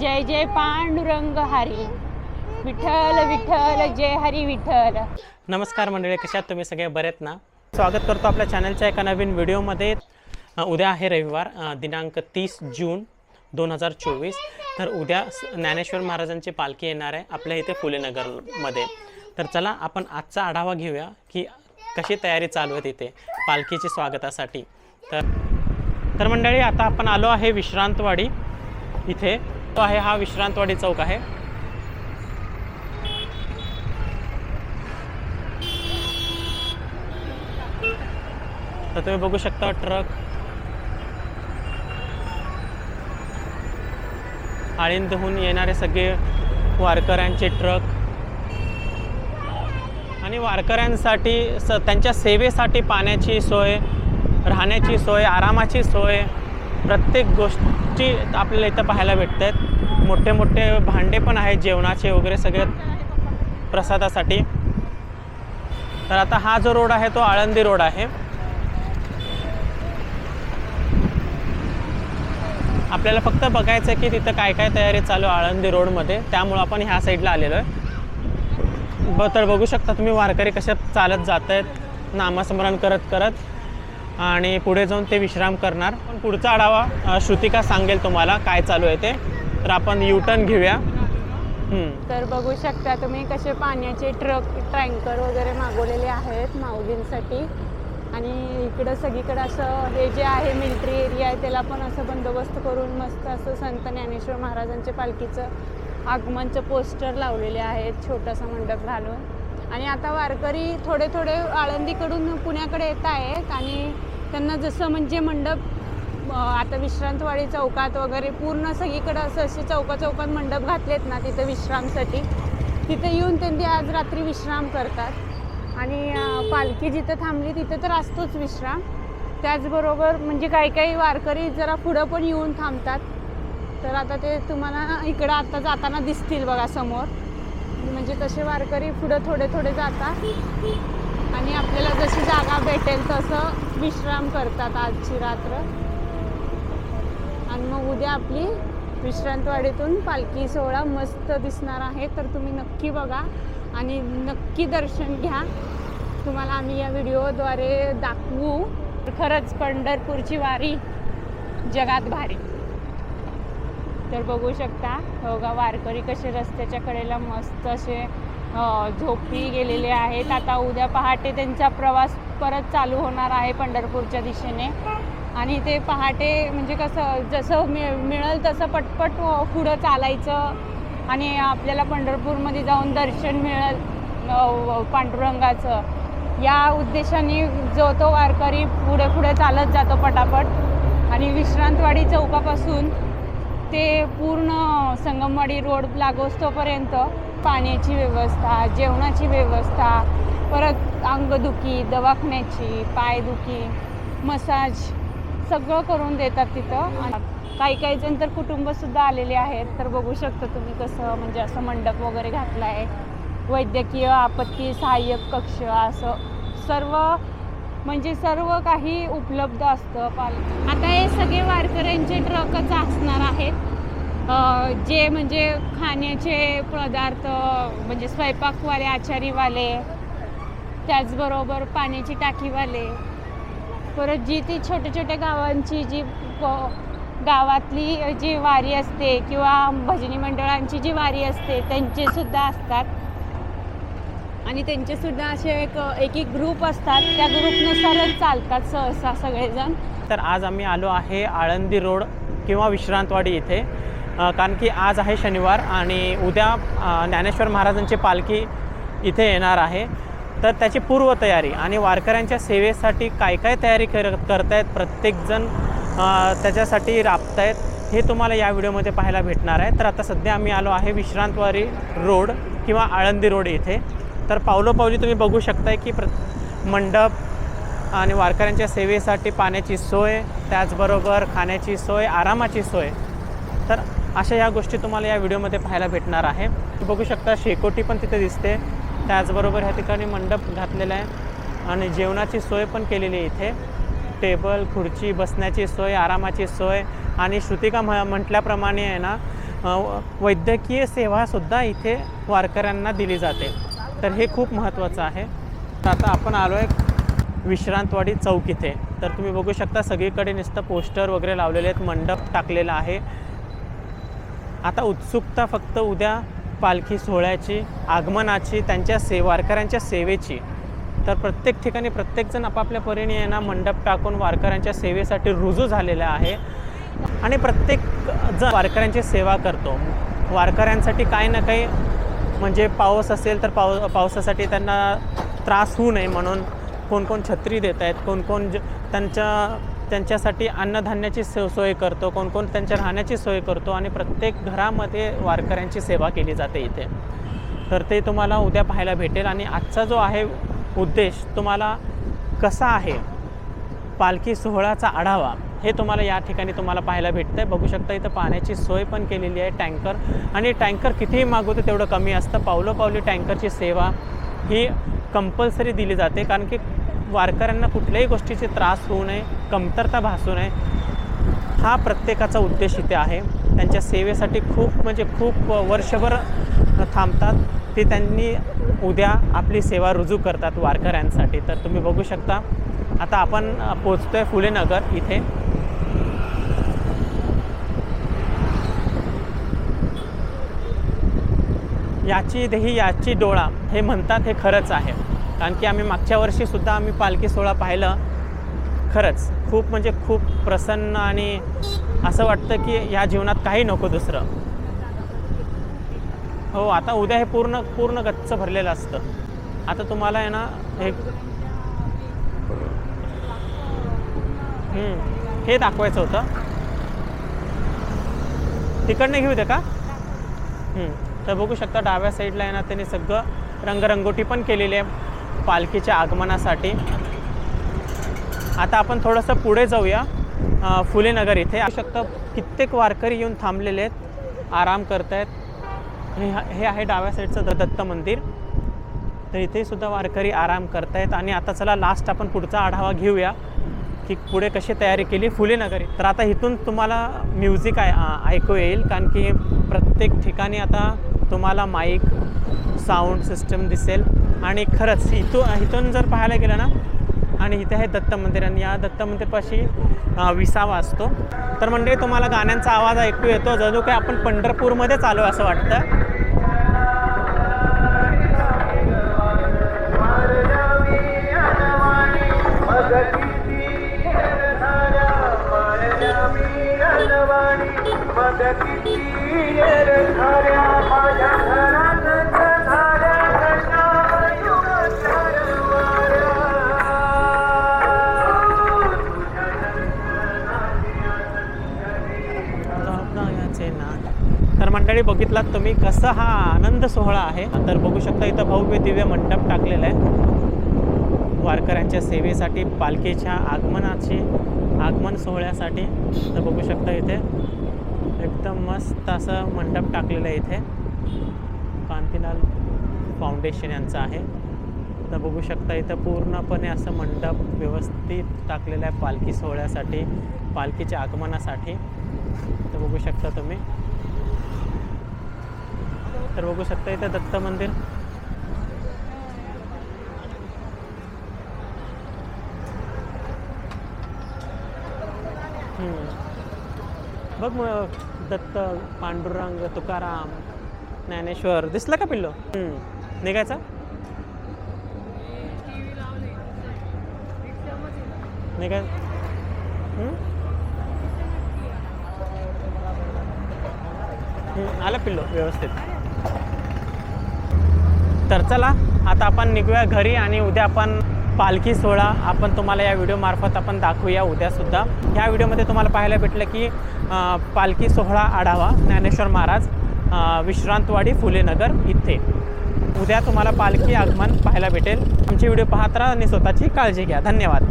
जय जय पांडुरंग हरी. विठ्ठल विठ्ठल जय हरी विठ्ठल. नमस्कार मंडळी कशात तुम्ही सगळे? बरेत ना? स्वागत करतो आपल्या चॅनलच्या एका नवीन व्हिडिओमध्ये. उद्या आहे रविवार दिनांक तीस जून दोन हजार चोवीस. तर उद्या ज्ञानेश्वर महाराजांची पालखी येणार आहे आपल्या इथे फुलेनगरमध्ये. तर चला आपण आजचा आढावा घेऊया की कशी तयारी चालू आहे तिथे पालखीची स्वागतासाठी. तर तर मंडळी आता आपण आलो आहे विश्रांतवाडी. इथे तो आहे हा विश्रांतवाडी चौक आहे. तर तुम्ही बघू शकता ट्रक. आळंदहून येणारे सगळे वारकऱ्यांचे ट्रक. आणि वारकऱ्यांसाठी स त्यांच्या सेवेसाठी पाण्याची सोय राहण्याची सोय आरामाची सोय. प्रत्येक गोष्टी आपल्याला इथं पाहायला भेटत आहेत मोठे मोठे भांडे पण आहेत जेवणाचे वगैरे सगळे प्रसादासाठी. तर आता हा जो रोड आहे तो आळंदी रोड आहे. आपल्याला फक्त बघायचं आहे की तिथं काय काय तयारी चालू आहे आळंदी रोडमध्ये त्यामुळं आपण ह्या साईडला आलेलो आहे. ब तर बघू शकता तुम्ही वारकरी कशा चालत जात आहेत नामस्मरण करत करत. आणि पुढे जाऊन ते विश्राम करणार. पण पुढचा आढावा श्रुतिका सांगेल तुम्हाला काय चालू आहे ते. तर आपण युटर्न घेऊया. तर बघू शकता तुम्ही कसे पाण्याचे ट्रक टँकर वगैरे मागवलेले आहेत माऊलींसाठी. आणि इकडं सगळीकडं असं हे जे आहे मिलिटरी एरिया आहे त्याला पण असं बंदोबस्त करून मस्त असं संत ज्ञानेश्वर महाराजांच्या पालखीचं आगमनचं पोस्टर लावलेले आहेत छोटासा मंडप घालून. आणि आता वारकरी थोडे थोडे आळंदीकडून पुण्याकडे येत आहेत आणि त्यांना जसं म्हणजे मंडप आता विश्रांतवाडी चौकात वगैरे पूर्ण सगळीकडं असं असे चौका चौकात मंडप घातलेत ना तिथं विश्रामसाठी. तिथे येऊन त्यांनी आज रात्री विश्राम करतात. आणि पालखी जिथं थांबली तिथं तर असतोच विश्राम. त्याचबरोबर म्हणजे काही काही वारकरी जरा पुढं पण येऊन थांबतात. तर आता ते तुम्हाला इकडं आता जाताना दिसतील बघा समोर. म्हणजे तसे वारकरी पुढं थोडे थोडे जातात. आणि आपल्याला जशी जागा भेटेल तसं विश्राम करतात आजची रात्र. आणि मग उद्या आपली विश्रांतवाडीतून पालखी सोहळा मस्त दिसणार आहे. तर तुम्ही नक्की बघा आणि नक्की दर्शन घ्या. तुम्हाला आम्ही या व्हिडिओद्वारे दाखवू. खरंच पंढरपूरची वारी जगात भारी. तर बघू शकता. हो बघा वारकरी कसे रस्त्याच्या कडेला मस्त असे झोपी गेलेले आहेत. आता उद्या पहाटे त्यांचा प्रवास परत चालू होणार आहे पंढरपूरच्या दिशेने. आणि ते पहाटे म्हणजे कसं जसं मिळ मिळेल तसं पटपट पुढं चालायचं. आणि आपल्याला पंढरपूरमध्ये जाऊन दर्शन मिळेल पांडुरंगाचं. या उद्देशाने जो तो वारकरी पुढे पुढे चालत जातो पटापट. आणि विश्रांतवाडी चौकापासून ते पूर्ण संगमवाडी रोड लागोस्तोपर्यंत पाण्याची व्यवस्था जेवणाची व्यवस्था परत अंगदुखी दवाखान्याची पायदुखी मसाज सगळं करून देतात तिथं. काही काही जण तर कुटुंबसुद्धा आलेले आहेत तर बघू शकता तुम्ही कसं म्हणजे असं मंडप वगैरे घातला आहे वैद्यकीय आपत्ती सहाय्यक कक्ष असं सर्व म्हणजे सर्व काही उपलब्ध असतं पाल आता हे सगळे वारकऱ्यांचे ट्रकच असणार आहेत. जे म्हणजे खाण्याचे पदार्थ म्हणजे स्वयंपाकवाले आचारीवाले त्याचबरोबर पाण्याची टाकीवाले. परत जी ती छोट्या छोट्या गावांची जी प- गावातली जी वारी असते किंवा भजनी मंडळांची जी वारी असते त्यांचे सुद्धा असतात. आणि त्यांचेसुद्धा असे एक एक एक ग्रुप असतात. त्या ग्रुपनुसारच चालतात सहसा सगळेजण. तर आज आम्ही आलो आहे आळंदी रोड किंवा विश्रांतवाडी इथे. कारण की आज आहे शनिवार आणि उद्या ज्ञानेश्वर महाराजांची पालखी इथे येणार आहे. तर त्याची पूर्वतयारी आणि वारकऱ्यांच्या सेवेसाठी काय काय तयारी कर करतायत प्रत्येकजण त्याच्यासाठी राबतायत हे तुम्हाला या व्हिडिओमध्ये पाहायला भेटणार आहे. तर आता सध्या आम्ही आलो आहे विश्रांतवाडी रोड किंवा आळंदी रोड इथे. तर पावलोपावली तुम्ही बघू शकताय की प्र मंडप आणि वारकऱ्यांच्या सेवेसाठी पाण्याची सोय त्याचबरोबर खाण्याची सोय आरामाची सोय. तर अशा या गोष्टी तुम्हाला या व्हिडिओमध्ये पाहायला भेटणार आहे. तुम्ही बघू शकता शेकोटी पण तिथे दिसते. त्याचबरोबर ह्या ठिकाणी मंडप घातलेला आहे आणि जेवणाची सोय पण केलेली आहे इथे. टेबल खुर्ची बसण्याची सोय आरामाची सोय आणि श्रुतिका म्ह म्हटल्याप्रमाणे आहे ना वैद्यकीय सेवासुद्धा इथे वारकऱ्यांना दिली जाते. तर हे खूप महत्त्वाचं आहे. तर आता आपण आलो आहे विश्रांतवाडी चौक इथे. तर तुम्ही बघू शकता सगळीकडे नुसतं पोस्टर वगैरे लावलेले आहेत मंडप टाकलेला आहे. आता उत्सुकता फक्त उद्या पालखी सोहळ्याची आगमनाची त्यांच्या से वारकऱ्यांच्या सेवेची. तर प्रत्येक ठिकाणी प्रत्येकजण आपापल्या परीने यांना मंडप टाकून वारकऱ्यांच्या सेवेसाठी रुजू झालेला आहे. आणि प्रत्येक जण वारकऱ्यांची सेवा करतो. वारकऱ्यांसाठी काही ना काही म्हणजे पाऊस असेल तर पाऊ पावसासाठी त्यांना त्रास होऊ नये म्हणून कोण कोण छत्री देत आहेत कोण कोण ज त्यांच्या त्यांच्यासाठी अन्नधान्याची सो सोय करतो कोण कोण त्यांच्या राहण्याची सोय करतो आणि प्रत्येक घरामध्ये वारकऱ्यांची सेवा केली जाते इथे. तर ते तुम्हाला उद्या पाहायला भेटेल आणि आजचा जो आहे उद्देश तुम्हाला कसा आहे? पालखी सोहळ्याचा आढावा. हे तुम्हाला या ठिकाणी तुम्हाला पाहायला भेटतं आहे बघू शकता इथं पाण्याची सोय पण केलेली आहे टँकर. आणि टँकर कितीही मागवतो तेवढं कमी असतं. पावलोपावली टँकरची सेवा ही कंपल्सरी दिली जाते. कारण की वारकऱ्यांना कुठल्याही गोष्टीचे त्रास होऊ नये कमतरता भासू नये. हा प्रत्येकाचा उद्देश इथे आहे. त्यांच्या सेवेसाठी खूप म्हणजे खूप वर्षभर थांबतात. ते त्यांनी उद्या आपली सेवा रुजू करतात वारकऱ्यांसाठी. तर तुम्ही बघू शकता. आता आपण पोचतो आहे फुलेनगर इथे. याची देही याची डोळा हे म्हणतात हे खरंच आहे. कारण की आम्ही मागच्या वर्षीसुद्धा आम्ही पालखी सोहळा पाहिलं. खरंच खूप म्हणजे खूप प्रसन्न आणि असं वाटतं की या जीवनात काही नको दुसरं. हो आता उद्या हे पूर्ण पूर्ण गच्च भरलेलं असतं. आता तुम्हाला आहे ना हे हे दाखवायचं होतं. तिकडनं घेऊ दे का? तर बघू शकता डाव्या साईडला आहे ना त्यांनी सगळं रंगरंगोटी पण केलेली आहे पालखीच्या आगमनासाठी. आता आपण थोडंसं पुढे जाऊया. फुलेनगर इथे. असू शकतं कित्येक वारकरी येऊन थांबलेले आहेत. आराम करत आहेत हे आहे डाव्या साईडचं द- दत्त मंदिर. तर इथेसुद्धा वारकरी आराम करत आहेत आणि आता चला लास्ट आपण पुढचा आढावा घेऊया की पुढे कशी तयारी केली फुलेनगरी. तर आता इथून तुम्हाला म्युझिक आय ऐकू येईल. कारण की प्रत्येक ठिकाणी आता तुम्हाला माईक साऊंड सिस्टम दिसेल. आणि खरंच इथून इथून जर पाहायला गेलं ना आणि इथे आहे दत्त मंदिर आणि या दत्त मंदिरपाशी विसावा असतो. तर म्हणजे तुम्हाला गाण्यांचा आवाज ऐकू येतो. जणू काय आपण पंढरपूरमध्येच आलो असं वाटतं. मंडळी बघितलात तुम्ही कसा हा आनंद सोहळा आहे. तर बघू शकता इथं भव्य दिव्य मंडप टाकलेला आहे. वारकऱ्यांच्या सेवेसाठी पालखीच्या आगमनाची आगमन सोहळ्यासाठी. तर बघू शकता इथे एकदम मस्त असं मंडप टाकलेलं आहे इथे. कांतीलाल फाउंडेशन यांचं आहे. तर बघू शकता इथं पूर्णपणे असं मंडप व्यवस्थित टाकलेलं आहे पालखी सोहळ्यासाठी पालखीच्या आगमनासाठी. तर बघू शकता तुम्ही. तर बघू शकता इथं दत्त मंदिर. बघ मग दत्त पांडुरंग तुकाराम ज्ञानेश्वर. दिसलं का पिल्लो? निघायचा? निघाय आलं पिल्लो व्यवस्थित. तर चला आता आपण निघूया घरी आणि उद्या आपण पालखी सोहळा आपण तुम्हाला या व्हिडिओमार्फत आपण दाखवूया उद्यासुद्धा ह्या व्हिडिओमध्ये तुम्हाला पाहायला भेटलं की पालखी सोहळा आढावा ज्ञानेश्वर महाराज विश्रांतवाडी फुलेनगर इथे. उद्या तुम्हाला पालखी आगमन पाहायला भेटेल. आमची व्हिडिओ पाहत राहा आणि स्वतःची काळजी घ्या. धन्यवाद.